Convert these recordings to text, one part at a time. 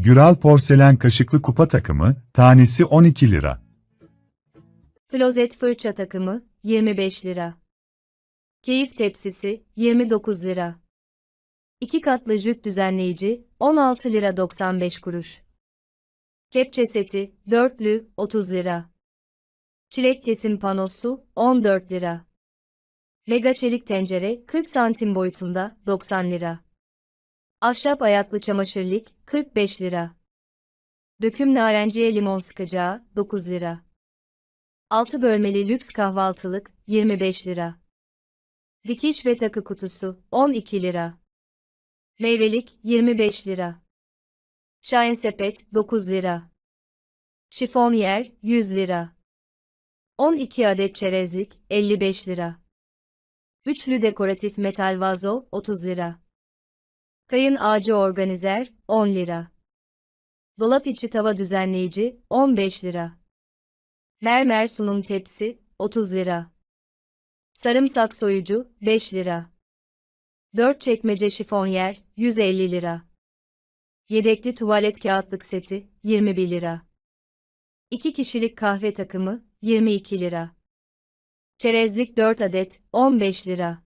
Güral porselen kaşıklı kupa takımı, tanesi 12 lira. Klozet fırça takımı 25 lira. Keyif tepsisi 29 lira. 2 katlı jüt düzenleyici 16 lira 95 kuruş. Kepçe seti dörtlü 30 lira. Çilek kesim panosu 14 lira. Mega çelik tencere 40 santim boyutunda 90 lira. Ahşap ayaklı çamaşırlık 45 lira. Döküm narenciye limon sıkacağı 9 lira. 6 bölmeli lüks kahvaltılık 25 lira. Dikiş ve takı kutusu 12 lira. Meyvelik 25 lira. Şahin sepet 9 lira. Şifonyer 100 lira. 12 adet çerezlik 55 lira. Üçlü dekoratif metal vazo 30 lira. Kayın ağacı organizer 10 lira. Dolap içi tava düzenleyici 15 lira. Mermer sunum tepsi 30 lira. Sarımsak soyucu 5 lira. 4 çekmece şifonyer 150 lira. Yedekli tuvalet kağıtlık seti 21 lira. 2 kişilik kahve takımı 22 lira. Çerezlik 4 adet 15 lira.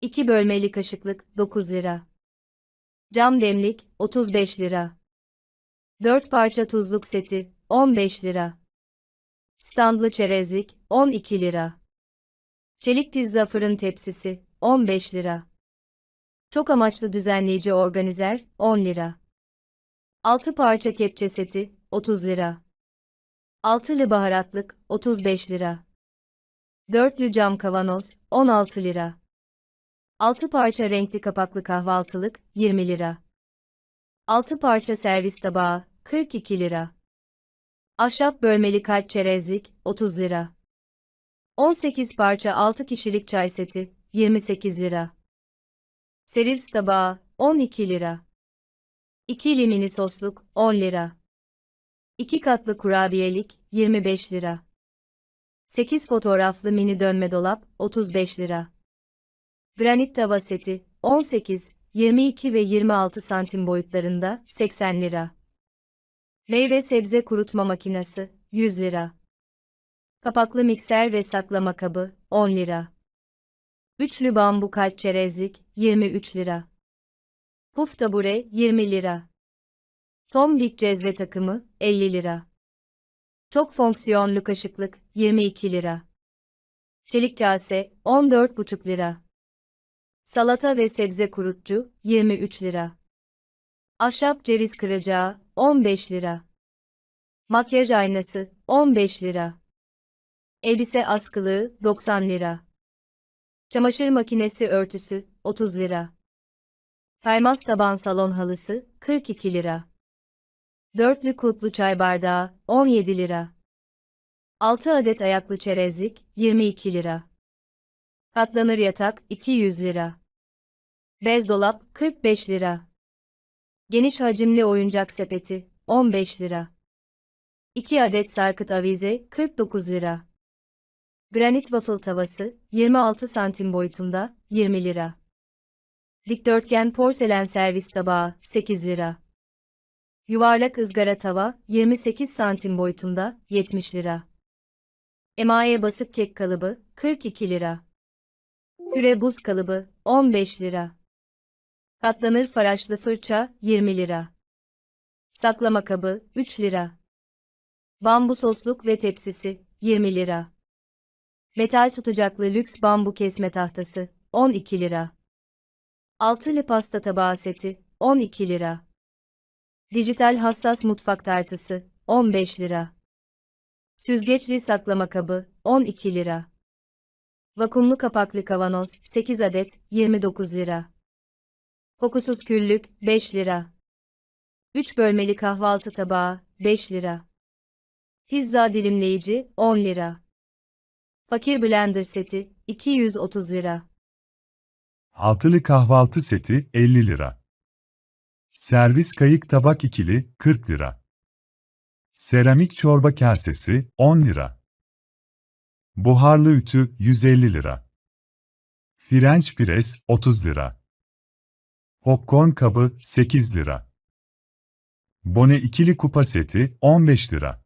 2 bölmeli kaşıklık 9 lira. Cam demlik 35 lira. 4 parça tuzluk seti 15 lira. Standlı çerezlik 12 lira. Çelik pizza fırın tepsisi 15 lira. Çok amaçlı düzenleyici organizer 10 lira. 6 parça kepçe seti 30 lira. Altılı baharatlık 35 lira. Dörtlü cam kavanoz 16 lira. 6 parça renkli kapaklı kahvaltılık 20 lira. 6 parça servis tabağı 42 lira. Ahşap bölmeli kalp çerezlik 30 lira. 18 parça 6 kişilik çay seti 28 lira. Servis tabağı 12 lira. İkili mini sosluk 10 lira. 2 katlı kurabiyelik 25 lira. 8 fotoğraflı mini dönme dolap 35 lira. Granit tava seti 18, 22 ve 26 santim boyutlarında 80 lira. Meyve sebze kurutma makinesi 100 lira. Kapaklı mikser ve saklama kabı 10 lira. Üçlü bambu kalp çerezlik 23 lira. Puf tabure 20 lira. Tombik cezve takımı 50 lira. Çok fonksiyonlu kaşıklık 22 lira. Çelik kase 14,5 lira. Salata ve sebze kurutcu 23 lira. Ahşap ceviz kıracağı 15 lira. Makyaj aynası 15 lira. Elbise askılığı 90 lira. Çamaşır makinesi örtüsü 30 lira. Kaymaz taban salon halısı 42 lira. Dörtlü kulplu çay bardağı 17 lira. 6 adet ayaklı çerezlik 22 lira. Katlanır yatak 200 lira. Bez dolap 45 lira. Geniş hacimli oyuncak sepeti 15 lira. 2 adet sarkıt avize 49 lira. Granit waffle tavası 26 santim boyutunda 20 lira. Dikdörtgen porselen servis tabağı 8 lira. Yuvarlak ızgara tava 28 santim boyutunda 70 lira. Emaye basık kek kalıbı 42 lira. Küre buz kalıbı 15 lira. Katlanır faraşlı fırça 20 lira. Saklama kabı 3 lira. Bambu sosluk ve tepsisi 20 lira. Metal tutacaklı lüks bambu kesme tahtası 12 lira. Altılı pasta tabağı seti 12 lira. Dijital hassas mutfak tartısı 15 lira. Süzgeçli saklama kabı 12 lira. Vakumlu kapaklı kavanoz 8 adet 29 lira. Kokusuz küllük 5 lira. 3 bölmeli kahvaltı tabağı 5 lira. Pizza dilimleyici 10 lira. Fakir blender seti 230 lira. Altılı kahvaltı seti 50 lira. Servis kayık tabak ikili 40 lira. Seramik çorba kasesi 10 lira. Buharlı ütü 150 lira. French pres 30 lira. Popcorn kabı 8 lira. Bone ikili kupa seti 15 lira.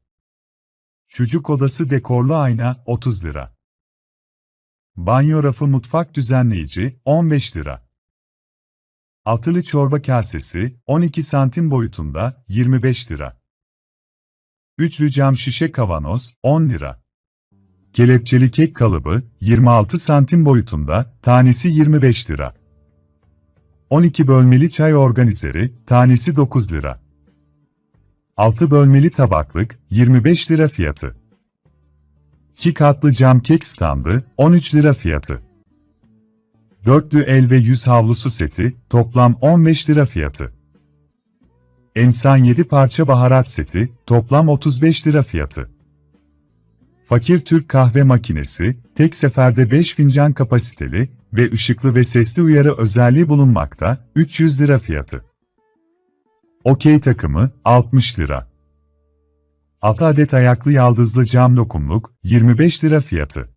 Çocuk odası dekorlu ayna 30 lira. Banyo rafı mutfak düzenleyici 15 lira. Altılı çorba kasesi 12 santim boyutunda 25 lira. Üçlü cam şişe kavanoz 10 lira. Kelepçeli kek kalıbı 26 santim boyutunda tanesi 25 lira. 12 bölmeli çay organizeri tanesi 9 lira. 6 bölmeli tabaklık 25 lira fiyatı. 2 katlı cam kek standı 13 lira fiyatı. Dörtlü el ve yüz havlusu seti toplam 15 lira fiyatı. Emsan 7 parça baharat seti toplam 35 lira fiyatı. Fakir Türk kahve makinesi tek seferde 5 fincan kapasiteli ve ışıklı ve sesli uyarı özelliği bulunmakta 300 lira fiyatı. Okey takımı 60 lira. 6 adet ayaklı yaldızlı cam lokumluk 25 lira fiyatı.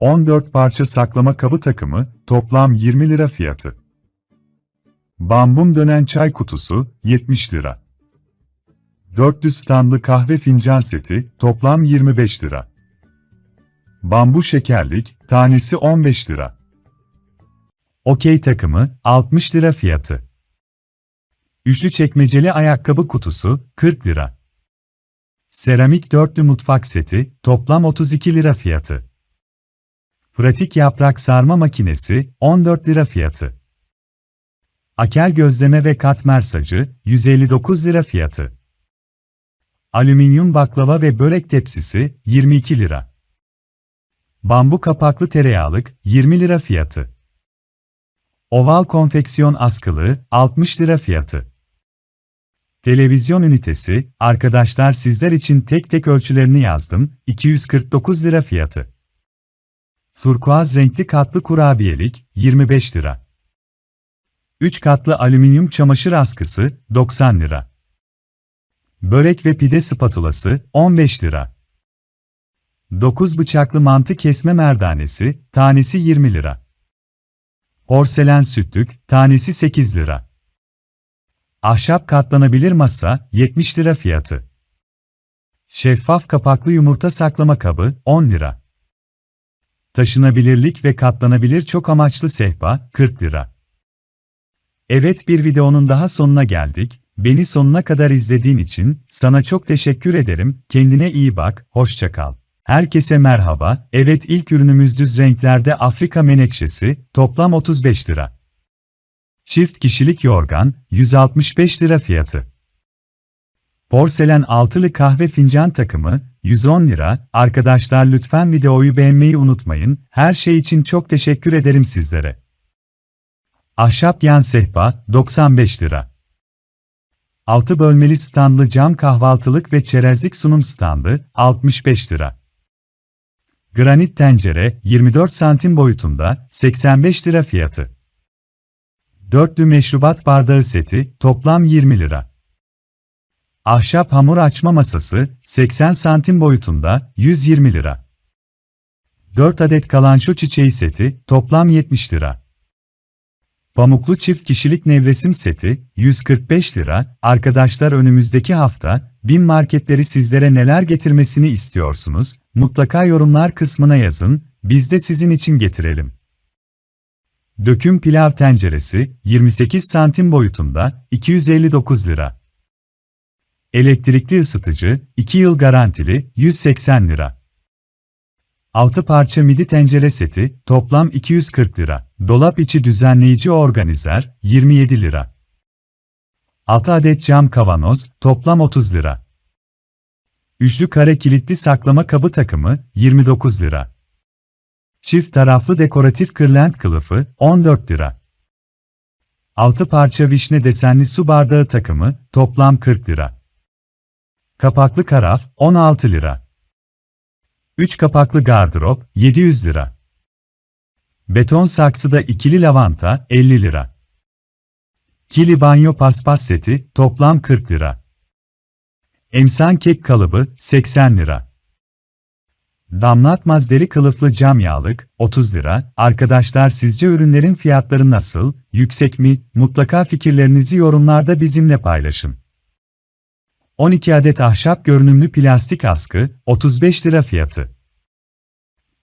14 parça saklama kabı takımı toplam 20 lira fiyatı. Bambum dönen çay kutusu 70 lira. Dörtlü standlı kahve fincan seti toplam 25 lira. Bambu şekerlik tanesi 15 lira. Okey takımı 60 lira fiyatı. Üçlü çekmeceli ayakkabı kutusu 40 lira. Seramik dörtlü mutfak seti toplam 32 lira fiyatı. Pratik yaprak sarma makinesi 14 lira fiyatı. Akel gözleme ve katmer sacı 159 lira fiyatı. Alüminyum baklava ve börek tepsisi 22 lira. Bambu kapaklı tereyağlık 20 lira fiyatı. Oval konfeksiyon askılığı 60 lira fiyatı. Televizyon ünitesi, arkadaşlar sizler için tek tek ölçülerini yazdım, 249 lira fiyatı. Turkuaz renkli katlı kurabiyelik, 25 lira. 3 katlı alüminyum çamaşır askısı, 90 lira. Börek ve pide spatulası, 15 lira. 9 bıçaklı mantı kesme merdanesi, tanesi 20 lira. Porselen sütlük, tanesi 8 lira. Ahşap katlanabilir masa, 70 lira fiyatı. Şeffaf kapaklı yumurta saklama kabı, 10 lira. Taşınabilirlik ve katlanabilir çok amaçlı sehpa, 40 lira. Evet bir videonun daha sonuna geldik. Beni sonuna kadar izlediğin için sana çok teşekkür ederim. Kendine iyi bak, hoşça kal. Herkese merhaba. Evet ilk ürünümüz düz renklerde Afrika menekşesi, toplam 35 lira. Çift kişilik yorgan, 165 lira fiyatı. Porselen altılı kahve fincan takımı, 110 lira. Arkadaşlar lütfen videoyu beğenmeyi unutmayın. Her şey için çok teşekkür ederim sizlere. Ahşap yan sehpa, 95 lira. 6 bölmeli standlı cam kahvaltılık ve çerezlik sunum standı, 65 lira. Granit tencere, 24 santim boyutunda, 85 lira fiyatı. Dörtlü meşrubat bardağı seti, toplam 20 lira. Ahşap hamur açma masası, 80 santim boyutunda, 120 lira. 4 adet kalanço çiçeği seti, toplam 70 lira. Pamuklu çift kişilik nevresim seti, 145 lira. Arkadaşlar önümüzdeki hafta, bin marketleri sizlere neler getirmesini istiyorsunuz? Mutlaka yorumlar kısmına yazın, biz de sizin için getirelim. Döküm pilav tenceresi, 28 santim boyutunda, 259 lira. Elektrikli ısıtıcı, 2 yıl garantili, 180 lira. 6 parça midi tencere seti, toplam 240 lira. Dolap içi düzenleyici organizer, 27 lira. 6 adet cam kavanoz, toplam 30 lira. Üçlü kare kilitli saklama kabı takımı, 29 lira. Çift taraflı dekoratif kırlent kılıfı, 14 lira. 6 parça vişne desenli su bardağı takımı, toplam 40 lira. Kapaklı karaf, 16 lira. 3 kapaklı gardırop, 700 lira. Beton saksıda ikili lavanta, 50 lira. Kili banyo paspas seti, toplam 40 lira. Emsan kek kalıbı, 80 lira. Damlatmaz deri kılıflı cam yağlık, 30 lira. Arkadaşlar sizce ürünlerin fiyatları nasıl, yüksek mi? Mutlaka fikirlerinizi yorumlarda bizimle paylaşın. 12 adet ahşap görünümlü plastik askı, 35 lira fiyatı.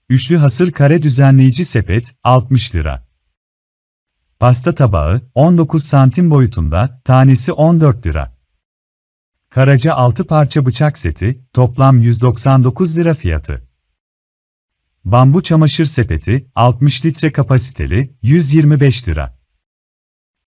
Üçlü hasır kare düzenleyici sepet, 60 lira. Pasta tabağı, 19 santim boyutunda, tanesi 14 lira. Karaca 6 parça bıçak seti, toplam 199 lira fiyatı. Bambu çamaşır sepeti, 60 litre kapasiteli, 125 lira.